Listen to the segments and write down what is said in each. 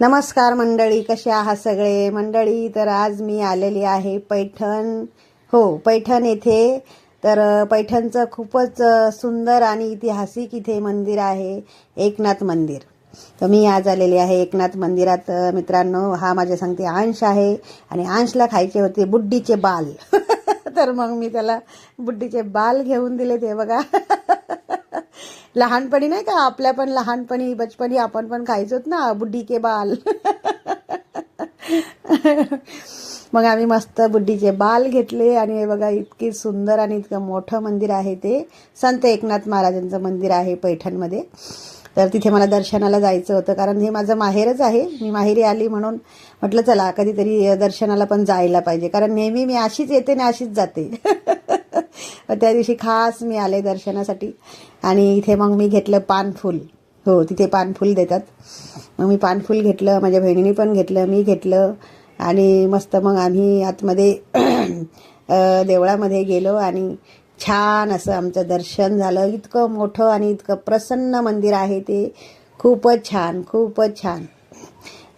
नमस्कार मंडळी कसे आहात सगळे? मंडळी तर आज मी आलेली आहे पैठण. हो पैठण येथे. तर पैठणचं खूपच सुंदर आणि ऐतिहासिक इथे मंदिर आहे एकनाथ मंदिर. तर मी आज आलेली आहे एकनाथ मंदिरात. मित्रांनो हा माझ्या सांगते अंश आहे आणि अंशला खायचे होते बुड्डीचे बाल. तर मग मी त्याला बुड्डीचे बाल घेऊन दिले ते बघा. लहानपणी नाही का आपल्या पण लहानपणी बचपणी आपण पण खायचोत ना बुड्डी के बाल. मग आम्ही मस्त बुड्डीचे बाल घेतले आणि हे बघा इतकी सुंदर आणि इतकं मोठं मंदिर आहे ते. संत एकनाथ महाराजांचं मंदिर आहे पैठणमध्ये. तर तिथे मला दर्शनाला जायचं होतं कारण हे माझं माहेरच आहे. मी माहेरी आली म्हणून म्हटलं चला कधीतरी दर्शनाला पण जायला पाहिजे. कारण नेहमी मी अशीच येते आणि अशीच जाते. तर त्या दिवशी खास मी आले दर्शनासाठी. आणि इथे मग मी घेतलं पानफूल हो तिथे पानफूल देतात. मग मी पानफूल घेतलं माझ्या बहिणीने पण घेतलं मी घेतलं. आणि मस्त मग आम्ही आतमध्ये देवळामध्ये गेलो आणि छान असं आमचं दर्शन झालं. इतकं मोठं आणि इतकं प्रसन्न मंदिर आहे ते. खूपच छान खूपच छान.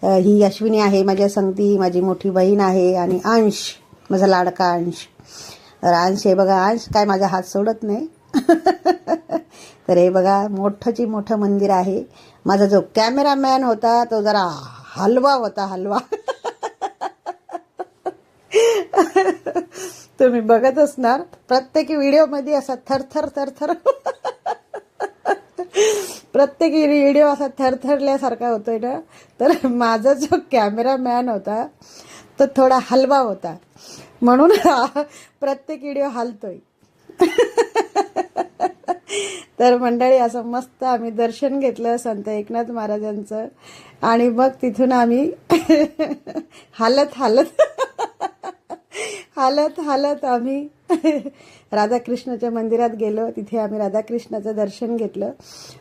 ही अश्विनी आहे माझ्या संगती माझी मोठी बहीण आहे आणि अंश माझा लाडका अंश. अंश हे बघा अंश काय माझा हात सोडत नाही. तर हे बघा मोठंची मोठं मंदिर आहे. माझा जो कॅमेरामॅन होता तो जरा हलवा होता हलवा. तुम्ही बघत असणार. प्रत्येक व्हिडिओमध्ये असा थरथर थरथर. प्रत्येक व्हिडिओ असा थरथरल्यासारखा होतोय ना. तर माझा जो कॅमेरामॅन होता तो थोडा हलवा होता. म्हणून हा प्रत्येक व्हिडिओ हालतोय. तर मंडळी असं मस्त आम्ही दर्शन घेतलं संत एकनाथ महाराजांचं. आणि मग तिथून आम्ही हालत हालत हालत हालत आम्ही राधाकृष्णाच्या मंदिरात गेलो. तिथे आम्ही राधाकृष्णाचं दर्शन घेतलं.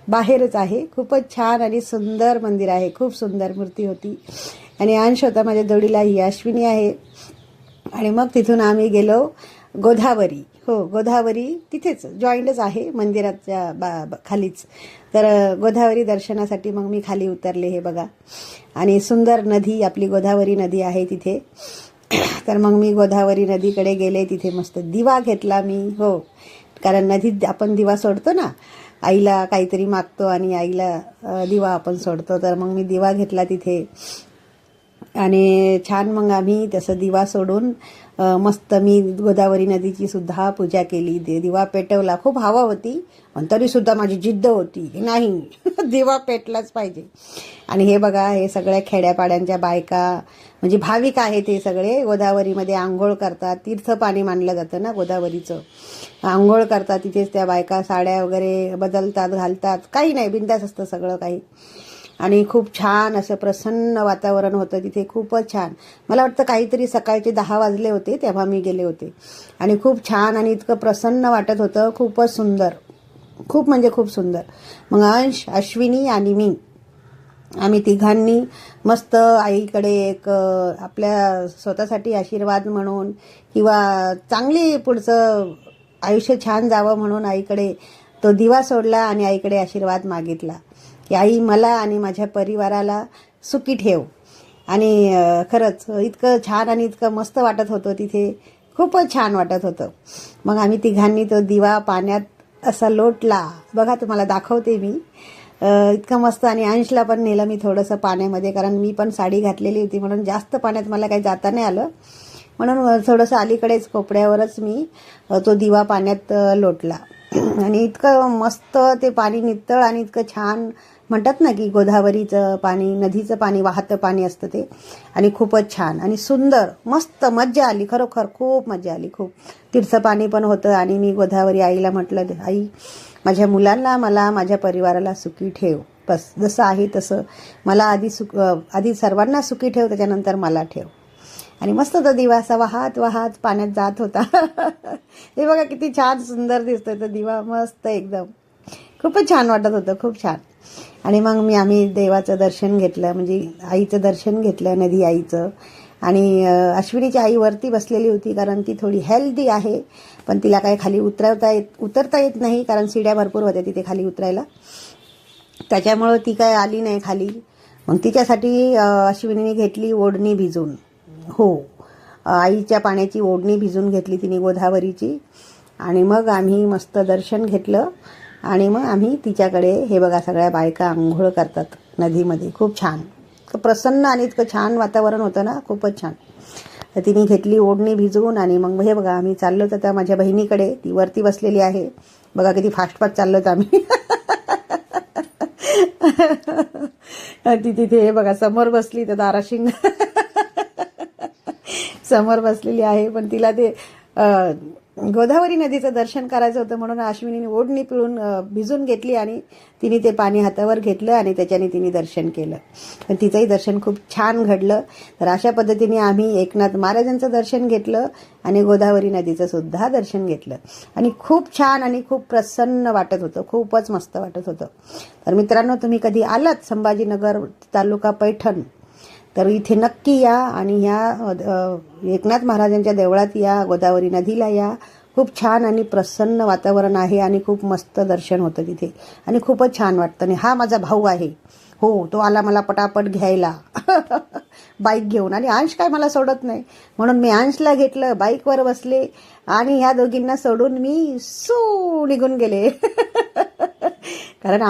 बाहेरच आहे. खूपच छान आणि सुंदर मंदिर आहे. खूप सुंदर मूर्ती होती. आणि अंश होता माझ्या जोडीला ही अश्विनी आहे. आणि मग तिथून आम्ही गेलो गोदावरी. हो गोदावरी तिथेच जॉईंटच आहे मंदिराच्या बा खालीच. तर गोदावरी दर्शनासाठी मग मी खाली उतरले हे बघा. आणि सुंदर नदी आपली गोदावरी नदी आहे तिथे. तर मग मी गोदावरी नदीकडे गेले तिथे मस्त दिवा घेतला मी. हो कारण नदीत आपण दिवा सोडतो ना आईला काहीतरी मागतो आणि आईला दिवा आपण सोडतो. तर मग मी दिवा घेतला तिथे. आणि छान मग आम्ही तसं दिवा सोडून मस्त मी गोदावरी नदीची सुद्धा पूजा केली. दे दिवा पेटवला. खूप हवा होती पण तरीसुद्धा माझी जिद्द होती नाही दिवा पेटलाच पाहिजे. आणि हे बघा हे सगळ्या खेड्यापाड्यांच्या बायका म्हणजे भाविक आहेत हे सगळे गोदावरीमध्ये आंघोळ करतात. तीर्थ पाणी मानलं जातं ना गोदावरीचं. आंघोळ करतात तिथेच त्या बायका साड्या वगैरे बदलतात घालतात. काही नाही बिंदास असतं सगळं काही. आणि खूप छान असं प्रसन्न वातावरण होतं तिथे खूपच छान. मला वाटतं काहीतरी सकाळचे दहा वाजले होते तेव्हा मी गेले होते. आणि खूप छान आणि इतकं प्रसन्न वाटत होतं खूपच सुंदर. खूप म्हणजे खूप सुंदर. मग अंश अश्विनी आणि मी आम्ही तिघांनी मस्त आईकडे एक आपल्या स्वतःसाठी आशीर्वाद म्हणून किंवा चांगली पुढचं आयुष्य छान जावं म्हणून आईकडे तो दिवा सोडला आणि आईकडे आशीर्वाद मागितला. की आई मला आणि माझ्या परिवाराला सुखी ठेव. आणि खरंच इतकं छान आणि इतकं मस्त वाटत होतं तिथे. खूपच छान वाटत होतं. मग आम्ही तिघांनी तो दिवा पाण्यात असा लोटला. बघा तुम्हाला दाखवते मी. इतकं मस्त आणि अंशला पण नेलं मी थोडंसं पाण्यामध्ये कारण मी पण साडी घातलेली होती म्हणून जास्त पाण्यात मला काही जाता नाही आलं. म्हणून थोडंसं अलीकडेच कोपड्यावरच मी तो दिवा पाण्यात लोटला. आणि इतकं मस्त ते पाणी नितळ आणि इतकं छान म्हणतात ना की गोदावरीचं पाणी नदीचं पाणी वाहतं पाणी असतं ते. आणि खूपच छान आणि सुंदर मस्त मज्जा आली. खरोखर खूप मज्जा आली खूप. तीर्थ पाणी पण होतं आणि मी गोदावरी आईला म्हटलं आई माझ्या मुलांना मला माझ्या परिवाराला सुखी ठेव. बस जसं आहे तसं. मला आधी सुख आधी सर्वांना सुखी ठेव त्याच्यानंतर मला ठेव. आणि मस्त तो दिवा असा वाहत वाहत पाण्यात जात होता. हे बघा किती छान सुंदर दिसतोय तो दिवा मस्त एकदम. खूपच छान वाटत होतं खूप छान. आणि मग मी आम्ही देवाचं दर्शन घेतलं म्हणजे आईचं दर्शन घेतलं नदी आईचं. आणि अश्विनीची आई वरती बसलेली होती कारण ती थोडी हेल्दी आहे पण तिला काही खाली उतरवता येत उतरता येत नाही कारण सिड्या भरपूर होत्या तिथे खाली उतरायला. त्याच्यामुळं ती काय आली नाही खाली. मग तिच्यासाठी अश्विनीने घेतली ओढणी भिजून. हो. आईच्या पाण्याची ओढणी भिजून घेतली तिने गोदावरीची. आणि मग आम्ही मस्त दर्शन घेतलं. आणि मग आम्ही तिच्याकडे हे बघा सगळ्या बायका आंघोळ करतात नदीमध्ये. खूप छान. प्रसन्न आणि इतकं छान वातावरण होतं ना. खूपच छान. तर तिने घेतली ओढणी भिजवून आणि मग हे बघा आम्ही चाललो तर त्या माझ्या बहिणीकडे. ती वरती बसलेली आहे. बघा किती फास्ट फास्ट चाललो तर आम्ही. ती तिथे हे बघा समोर बसली तर दाराशिंग. समोर बसलेली आहे. पण तिला ते गोदावरी नदीचं दर्शन करायचं होतं म्हणून अश्विनीने ओढणी पिळून भिजून घेतली आणि तिने ते पाणी हातावर घेतलं आणि त्याच्याने तिने दर्शन केलं. पण तिचंही दर्शन खूप छान घडलं. तर अशा पद्धतीने आम्ही एकनाथ महाराजांचं दर्शन घेतलं आणि गोदावरी नदीचं सुद्धा दर्शन घेतलं. आणि खूप छान आणि खूप प्रसन्न वाटत होतं. खूपच मस्त वाटत होतं. तर मित्रांनो तुम्ही कधी आलात संभाजीनगर तालुका पैठण? तर इथे नक्की या आणि ह्या एकनाथ महाराजांच्या देवळात या गोदावरी नदीला या. खूप छान आणि प्रसन्न वातावरण आहे आणि खूप मस्त दर्शन होतं तिथे. आणि खूपच छान वाटतं. आणि हा माझा भाऊ आहे. हो तो आला मला पटापट घ्यायला. बाईक घेऊन. आणि अंश काय मला सोडत नाही. म्हणून मी अंशला घेतलं बाईकवर बसले. आणि ह्या दोघींना सोडून मी सू निघून गेले. कारण